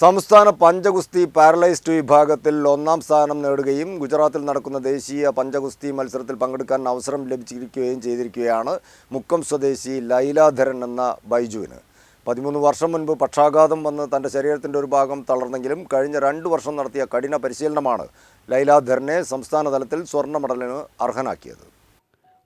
സംസ്ഥാന പഞ്ചഗുസ്തി പാരലൈസ്ഡ് വിഭാഗത്തിൽ ഒന്നാം സ്ഥാനം നേടുകയും ഗുജറാത്തിൽ നടക്കുന്ന ദേശീയ പഞ്ചഗുസ്തി മത്സരത്തിൽ പങ്കെടുക്കാൻ അവസരം ലഭിച്ചിരിക്കുകയും ചെയ്തിരിക്കുകയാണ് മുക്കം സ്വദേശി ലൈലാധരൻ എന്ന ബൈജുവിന്. പതിമൂന്ന് വർഷം മുൻപ് പക്ഷാഘാതം വന്ന് തന്റെ ശരീരത്തിന്റെ ഒരു ഭാഗം തളർന്നെങ്കിലും കഴിഞ്ഞ രണ്ട് വർഷം നടത്തിയ കഠിന പരിശീലനമാണ് ലൈലാധരനെ സംസ്ഥാന തലത്തിൽ സ്വർണ മെഡലിന് അർഹനാക്കിയത്.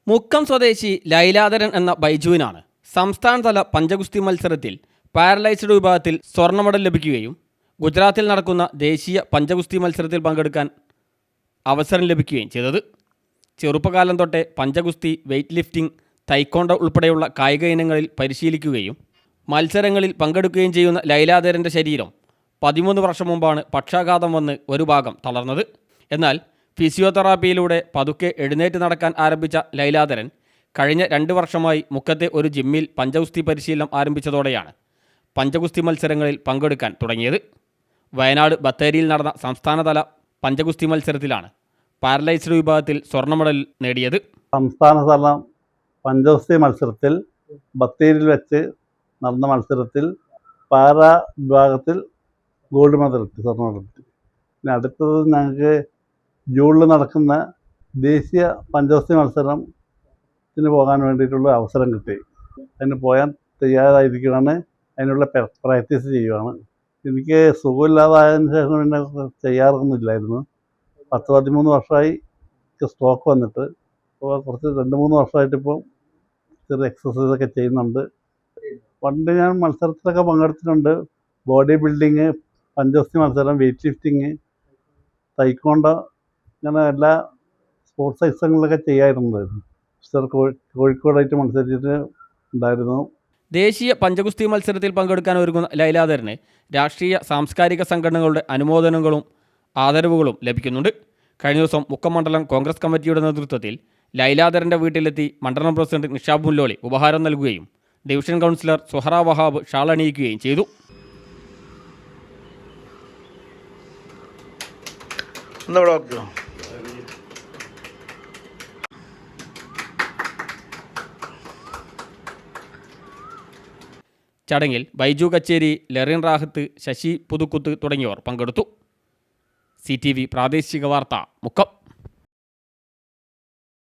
മുക്കം സ്വദേശി ലൈലാധരൻ എന്ന ബൈജുവിനാണ് സംസ്ഥാനതല പഞ്ചഗുസ്തി മത്സരത്തിൽ പാരലൈസ്ഡ് വിഭാഗത്തിൽ സ്വർണ മെഡൽ ലഭിക്കുകയും ഗുജറാത്തിൽ നടക്കുന്ന ദേശീയ പഞ്ചഗുസ്തി മത്സരത്തിൽ പങ്കെടുക്കാൻ അവസരം ലഭിക്കുകയും ചെയ്തത്. ചെറുപ്പകാലം തൊട്ടേ പഞ്ചഗുസ്തി വെയ്റ്റ് ലിഫ്റ്റിംഗ് തൈക്കോണ്ട ഉൾപ്പെടെയുള്ള കായിക ഇനങ്ങളിൽ പരിശീലിക്കുകയും മത്സരങ്ങളിൽ പങ്കെടുക്കുകയും ചെയ്യുന്ന ലൈലാധരന്റെ ശരീരം പതിമൂന്ന് വർഷം മുമ്പാണ് പക്ഷാഘാതം വന്ന് ഒരു ഭാഗം തളർന്നത്. എന്നാൽ ഫിസിയോതെറാപ്പിയിലൂടെ പതുക്കെ എഴുന്നേറ്റ് നടക്കാൻ ആരംഭിച്ച ലൈലാധരൻ കഴിഞ്ഞ രണ്ട് വർഷമായി മുക്കത്തെ ഒരു ജിമ്മിൽ പഞ്ചഗുസ്തി പരിശീലനം ആരംഭിച്ചതോടെയാണ് പഞ്ചഗുസ്തി മത്സരങ്ങളിൽ പങ്കെടുക്കാൻ തുടങ്ങിയത്. വയനാട് ബത്തേരിയിൽ നടന്ന സംസ്ഥാനതല പഞ്ചഗുസ്തി മത്സരത്തിലാണ് പാരലൈസ്ഡ് വിഭാഗത്തിൽ സ്വർണ മെഡൽ നേടിയത്. സംസ്ഥാനതല പഞ്ചഗുസ്തി മത്സരത്തിൽ ബത്തേരിയിൽ വെച്ച് നടന്ന മത്സരത്തിൽ പാര വിഭാഗത്തിൽ ഗോൾഡ് മെഡൽ കിട്ടി സ്വർണ മെഡൽ കിട്ടി. പിന്നെ അടുത്തത് ഞങ്ങൾക്ക് ജൂണിൽ നടക്കുന്ന ദേശീയ പഞ്ചവസ്തി മത്സരത്തിന് പോകാൻ വേണ്ടിയിട്ടുള്ള അവസരം കിട്ടി. അതിന് പോയാൻ തയ്യാറായിരിക്കുകയാണ് അതിനുള്ള പ്രാക്ടീസ് ചെയ്യുവാണ്. എനിക്ക് സുഖമില്ലാതായതിനു ശേഷം പിന്നെ ചെയ്യാറൊന്നുമില്ലായിരുന്നു. പത്ത് പതിമൂന്ന് വർഷമായി സ്ട്രോക്ക് വന്നിട്ട്. അപ്പോൾ കുറച്ച് രണ്ട് മൂന്ന് വർഷമായിട്ടിപ്പോൾ ചെറിയ എക്സസൈസ് ഒക്കെ ചെയ്യുന്നുണ്ട്. പണ്ട് ഞാൻ മത്സരത്തിലൊക്കെ പങ്കെടുത്തിട്ടുണ്ട്. ബോഡി ബിൽഡിങ് പഞ്ചവസ്തി മത്സരം വെയിറ്റ് ലിഫ്റ്റിങ് തൈക്കോണ്ട അങ്ങനെ എല്ലാ സ്പോർട്സ് എക്സങ്ങളിലൊക്കെ ചെയ്യാറുണ്ടായിരുന്നു. കോഴി കോഴിക്കോടായിട്ട് മത്സരിച്ചിട്ട് ഉണ്ടായിരുന്നു. ദേശീയ പഞ്ചഗുസ്തി മത്സരത്തിൽ പങ്കെടുക്കാൻ ഒരുങ്ങുന്ന ലൈലാധരന് രാഷ്ട്രീയ സാംസ്കാരിക സംഘടനകളുടെ അനുമോദനങ്ങളും ആദരവുകളും ലഭിക്കുന്നുണ്ട്. കഴിഞ്ഞ ദിവസം മുക്കമണ്ഡലം കോൺഗ്രസ് കമ്മിറ്റിയുടെ നേതൃത്വത്തിൽ ലൈലാധരന്റെ വീട്ടിലെത്തി മണ്ഡലം പ്രസിഡന്റ് നിഷാബ് മുല്ലോളി ഉപഹാരം നൽകുകയും ഡിവിഷൻ കൗൺസിലർ സുഹറ വഹാബ് ഷാളണിയിക്കുകയും ചെയ്തു. ഒന്നിവിടെ ചടങ്ങിൽ ബൈജു കച്ചേരി ലെറിൻ റാഹത്ത് ശശി പുതുക്കുത്ത് തുടങ്ങിയവർ പങ്കെടുത്തു. സി പ്രാദേശിക വാർത്ത മുക്കം.